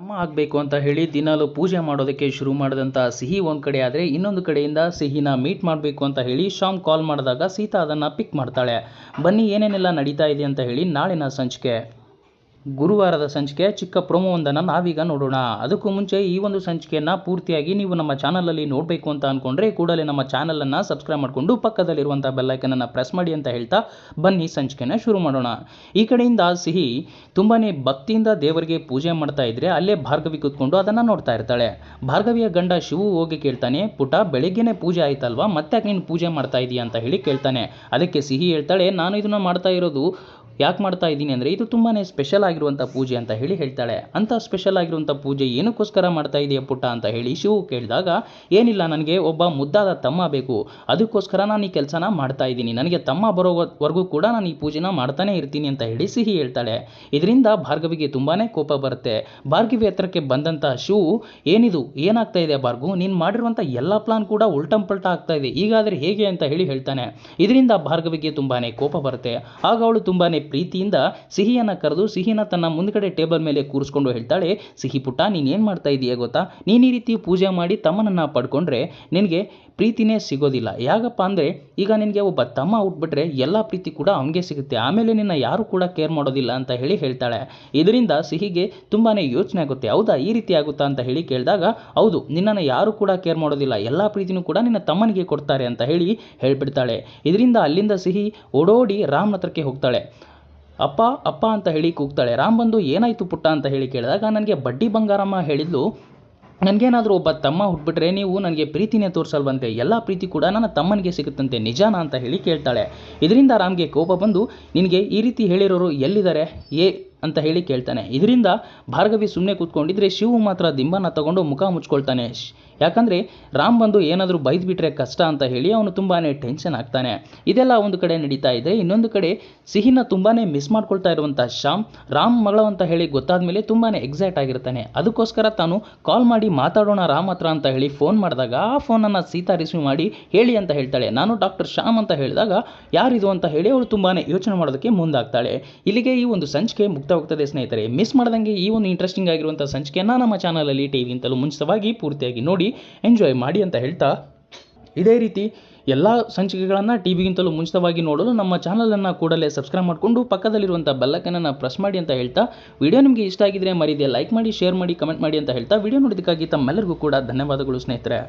ಅಮ್ಮ ಆಗಬೇಕು ಅಂತ ಹೇಳಿ ದಿನಾಲೂ ಪೂಜೆ ಮಾಡೋದಕ್ಕೆ ಶುರು ಮಾಡಿದಂಥ ಸಿಹಿ ಒಂದು ಕಡೆ ಆದರೆ ಇನ್ನೊಂದು ಕಡೆಯಿಂದ ಸಿಹಿನ ಮೀಟ್ ಮಾಡಬೇಕು ಅಂತ ಹೇಳಿ ಶಾಮ್ ಕಾಲ್ ಮಾಡಿದಾಗ ಸೀತಾ ಅದನ್ನು ಪಿಕ್ ಮಾಡ್ತಾಳೆ. ಬನ್ನಿ ಏನೇನೆಲ್ಲ ನಡೀತಾ ಇದೆ ಅಂತ ಹೇಳಿ ನಾಳಿನ ಸಂಚಿಕೆ. ಗುರುವಾರದ ಸಂಚಿಕೆ, ಚಿಕ್ಕ ಪ್ರೊಮೋವೊಂದನ್ನು ನಾವೀಗ ನೋಡೋಣ. ಅದಕ್ಕೂ ಮುಂಚೆ ಈ ಒಂದು ಸಂಚಿಕೆಯನ್ನು ಪೂರ್ತಿಯಾಗಿ ನೀವು ನಮ್ಮ ಚಾನಲಲ್ಲಿ ನೋಡಬೇಕು ಅಂತ ಅಂದ್ಕೊಂಡ್ರೆ ಕೂಡಲೇ ನಮ್ಮ ಚಾನಲನ್ನು ಸಬ್ಸ್ಕ್ರೈಬ್ ಮಾಡಿಕೊಂಡು ಪಕ್ಕದಲ್ಲಿರುವಂಥ ಬೆಲ್ಲೈಕನನ್ನು ಪ್ರೆಸ್ ಮಾಡಿ ಅಂತ ಹೇಳ್ತಾ ಬನ್ನಿ ಸಂಚಿಕೆನ ಶುರು ಮಾಡೋಣ. ಈ ಕಡೆಯಿಂದ ಸಿಹಿ ತುಂಬಾ ಭಕ್ತಿಯಿಂದ ದೇವರಿಗೆ ಪೂಜೆ ಮಾಡ್ತಾ ಇದ್ರೆ ಅಲ್ಲೇ ಭಾರ್ಗವಿ ಕೂತ್ಕೊಂಡು ಅದನ್ನು ನೋಡ್ತಾ ಇರ್ತಾಳೆ. ಭಾರ್ಗವಿಯ ಗಂಡ ಶಿವು ಹೋಗಿ ಕೇಳ್ತಾನೆ, ಪುಟ, ಬೆಳಿಗ್ಗೆನೆ ಪೂಜೆ ಆಯ್ತಲ್ವಾ? ಮತ್ತೆ ನೀನು ಪೂಜೆ ಮಾಡ್ತಾ ಇದೀಯ? ಅಂತ ಹೇಳಿ ಕೇಳ್ತಾನೆ. ಅದಕ್ಕೆ ಸಿಹಿ ಹೇಳ್ತಾಳೆ, ನಾನು ಇದನ್ನು ಮಾಡ್ತಾ ಇರೋದು ಯಾಕೆ ಮಾಡ್ತಾ ಇದ್ದೀನಿ ಅಂದರೆ ಇದು ತುಂಬಾ ಸ್ಪೆಷಲ್ ಆಗಿರುವಂಥ ಪೂಜೆ ಅಂತ ಹೇಳಿ ಹೇಳ್ತಾಳೆ. ಅಂಥ ಸ್ಪೆಷಲ್ ಆಗಿರುವಂಥ ಪೂಜೆ ಏನಕ್ಕೋಸ್ಕರ ಮಾಡ್ತಾ ಇದೆಯಾ ಪುಟ್ಟ ಅಂತ ಹೇಳಿ ಶಿವು ಕೇಳಿದಾಗ, ಏನಿಲ್ಲ ನನಗೆ ಒಬ್ಬ ಮುದ್ದಾದ ತಮ್ಮ ಬೇಕು. ಅದಕ್ಕೋಸ್ಕರ ನಾನು ಈ ಕೆಲಸನ ಮಾಡ್ತಾ ಇದ್ದೀನಿ. ನನಗೆ ತಮ್ಮ ಬರೋವರೆಗೂ ಕೂಡ ನಾನು ಈ ಪೂಜೆನ ಮಾಡ್ತಾನೆ ಇರ್ತೀನಿ ಅಂತ ಹೇಳಿ ಸಿಹಿ ಹೇಳ್ತಾಳೆ. ಇದರಿಂದ ಭಾರ್ಗವಿಗೆ ತುಂಬಾ ಕೋಪ ಬರುತ್ತೆ. ಭಾರ್ಗವಿ ಹತ್ರಕ್ಕೆ ಬಂದಂಥ ಶಿವು, ಏನಿದು? ಏನಾಗ್ತಾ ಇದೆ ಭಾರ್ಗು? ನೀನು ಮಾಡಿರುವಂಥ ಎಲ್ಲ ಪ್ಲಾನ್ ಕೂಡ ಉಲ್ಟಂ ಪಲ್ಟ ಆಗ್ತಾ ಇದೆ. ಈಗಾದರೆ ಹೇಗೆ ಅಂತ ಹೇಳಿ ಹೇಳ್ತಾನೆ. ಇದರಿಂದ ಭಾರ್ಗವಿಗೆ ತುಂಬಾ ಕೋಪ ಬರುತ್ತೆ. ಆಗ ಅವಳು ತುಂಬಾ ಪ್ರೀತಿಯಿಂದ ಸಿಹಿಯನ್ನು ಕರೆದು ಸಿಹಿನ ತನ್ನ ಮುಂದ್ಗಡೆ ಟೇಬಲ್ ಮೇಲೆ ಕೂರಿಸ್ಕೊಂಡು ಹೇಳ್ತಾಳೆ, ಸಿಹಿ ಪುಟ್ಟ ನೀನು ಏನು ಮಾಡ್ತಾ ಇದೀಯ ಗೊತ್ತಾ? ನೀನು ಈ ರೀತಿ ಪೂಜೆ ಮಾಡಿ ತಮ್ಮನನ್ನು ಪಡ್ಕೊಂಡ್ರೆ ನಿನಗೆ ಪ್ರೀತಿನೇ ಸಿಗೋದಿಲ್ಲ. ಯಾಕಪ್ಪ ಅಂದರೆ ಈಗ ನಿನಗೆ ಒಬ್ಬ ತಮ್ಮ ಹುಟ್ಬಿಟ್ರೆ ಎಲ್ಲ ಪ್ರೀತಿ ಕೂಡ ಅವನಿಗೆ ಸಿಗುತ್ತೆ. ಆಮೇಲೆ ನಿನ್ನ ಯಾರು ಕೂಡ ಕೇರ್ ಮಾಡೋದಿಲ್ಲ ಅಂತ ಹೇಳಿ ಹೇಳ್ತಾಳೆ. ಇದರಿಂದ ಸಿಹಿಗೆ ತುಂಬಾ ಯೋಚನೆ ಆಗುತ್ತೆ. ಹೌದಾ? ಈ ರೀತಿ ಆಗುತ್ತಾ? ಅಂತ ಹೇಳಿ ಕೇಳಿದಾಗ, ಹೌದು, ನಿನ್ನನ್ನು ಯಾರು ಕೂಡ ಕೇರ್ ಮಾಡೋದಿಲ್ಲ. ಎಲ್ಲ ಪ್ರೀತಿನೂ ಕೂಡ ನಿನ್ನ ತಮ್ಮನಿಗೆ ಕೊಡ್ತಾರೆ ಅಂತ ಹೇಳಿ ಹೇಳ್ಬಿಡ್ತಾಳೆ. ಇದರಿಂದ ಅಲ್ಲಿಂದ ಸಿಹಿ ಓಡೋಡಿ ರಾಮ್ನ ಹತ್ರಕ್ಕೆ ಹೋಗ್ತಾಳೆ. ಅಪ್ಪ ಅಪ್ಪ ಅಂತ ಹೇಳಿ ಕೂಗ್ತಾಳೆ. ರಾಮ್ ಬಂದು, ಏನಾಯಿತು ಪುಟ್ಟ? ಅಂತ ಹೇಳಿ ಕೇಳಿದಾಗ ನನಗೆ ಬಡ್ಡಿ ಬಂಗಾರಮ್ಮ ಹೇಳಿದ್ಲು, ನನಗೇನಾದರೂ ಒಬ್ಬ ತಮ್ಮ ಹುಟ್ಬಿಟ್ರೆ ನೀವು ನನಗೆ ಪ್ರೀತಿನೇ ತೋರಿಸಲ್ವಂತೆ. ಎಲ್ಲ ಪ್ರೀತಿ ಕೂಡ ನನ್ನ ತಮ್ಮನಿಗೆ ಸಿಗುತ್ತಂತೆ. ನಿಜಾನ? ಅಂತ ಹೇಳಿ ಕೇಳ್ತಾಳೆ. ಇದರಿಂದ ರಾಮ್ಗೆ ಕೋಪ ಬಂದು, ನಿನಗೆ ಈ ರೀತಿ ಹೇಳಿರೋರು ಎಲ್ಲಿದ್ದಾರೆ? ಏ ಅಂತ ಹೇಳಿ ಕೇಳ್ತಾನೆ. ಇದರಿಂದ ಭಾರ್ಗವಿ ಸುಮ್ಮನೆ ಕೂತ್ಕೊಂಡಿದ್ರೆ ಶಿವು ಮಾತ್ರ ದಿಂಬನ ತಗೊಂಡು ಮುಖ ಮುಚ್ಕೊಳ್ತಾನೆ. ಯಾಕಂದರೆ ರಾಮ್ ಬಂದು ಏನಾದರೂ ಬೈದ್ಬಿಟ್ರೆ ಕಷ್ಟ ಅಂತ ಹೇಳಿ ಅವನು ತುಂಬಾ ಟೆನ್ಷನ್ ಆಗ್ತಾನೆ. ಇದೆಲ್ಲ ಒಂದು ಕಡೆ ನಡೀತಾ ಇದೆ ಇನ್ನೊಂದು ಕಡೆ ಸಿಹಿನ ತುಂಬಾ ಮಿಸ್ ಮಾಡ್ಕೊಳ್ತಾ ಇರುವಂಥ ಶ್ಯಾಮ್ ರಾಮ್ ಮಗಳು ಅಂತ ಹೇಳಿ ಗೊತ್ತಾದ ಮೇಲೆ ತುಂಬಾ ಎಕ್ಸೈಟ್ ಆಗಿರ್ತಾನೆ. ಅದಕ್ಕೋಸ್ಕರ ತಾನು ಕಾಲ್ ಮಾಡಿ ಮಾತಾಡೋಣ ರಾಮ್ ಹತ್ರ ಅಂತ ಹೇಳಿ ಫೋನ್ ಮಾಡಿದಾಗ ಆ ಫೋನನ್ನು ಸೀತಾ ರಿಸೀವ್ ಮಾಡಿ ಹೇಳಿ ಅಂತ ಹೇಳ್ತಾಳೆ. ನಾನು ಡಾಕ್ಟರ್ ಶ್ಯಾಮ್ ಅಂತ ಹೇಳಿದಾಗ, ಯಾರಿದು? ಅಂತ ಹೇಳಿ ಅವಳು ತುಂಬಾ ಯೋಚನೆ ಮಾಡೋದಕ್ಕೆ ಮುಂದಾಗ್ತಾಳೆ. ಇಲ್ಲಿಗೆ ಈ ಒಂದು ಸಂಚಿಕೆ ಮುಕ್ತವಾಗ್ತದೆ ಸ್ನೇಹಿತರೆ. ಮಿಸ್ ಮಾಡ್ದಂಗೆ ಈ ಒಂದು ಇಂಟ್ರೆಸ್ಟಿಂಗ್ ಆಗಿರುವಂಥ ಸಂಚಿಕೆಯನ್ನು ನಮ್ಮ ಚಾನಲಲ್ಲಿ ಟಿ ವಿಗಿಂತಲೂ ಮುಂಚಿತವಾಗಿ ಪೂರ್ತಿಯಾಗಿ ನೋಡಿ ಎಂಜಾಯ್ ಮಾಡಿ ಅಂತ ಹೇಳ್ತಾ ಇದೇ ರೀತಿ ಎಲ್ಲ ಸಂಚಿಕೆಗಳನ್ನು ಟಿ ವಿಗಿಂತಲೂ ಮುಂಚಿತವಾಗಿ ನೋಡಲು ನಮ್ಮ ಚಾನಲನ್ನು ಕೂಡಲೇ ಸಬ್ಸ್ಕ್ರೈಬ್ ಮಾಡಿಕೊಂಡು ಪಕ್ಕದಲ್ಲಿರುವಂಥ ಬೆಲ್ಲಕನನ್ನು ಪ್ರೆಸ್ ಮಾಡಿ ಅಂತ ಹೇಳ್ತಾ ವಿಡಿಯೋ ನಿಮಗೆ ಇಷ್ಟ ಆಗಿದ್ರೆ ಮರಿದೆ ಲೈಕ್ ಮಾಡಿ ಶೇರ್ ಮಾಡಿ ಕಮೆಂಟ್ ಮಾಡಿ ಅಂತ ಹೇಳ್ತಾ ವಿಡಿಯೋ ನೋಡೋದಕ್ಕಾಗಿ ತಮ್ಮೆಲ್ಲರಿಗೂ ಕೂಡ ಧನ್ಯವಾದಗಳು ಸ್ನೇಹಿತರೆ.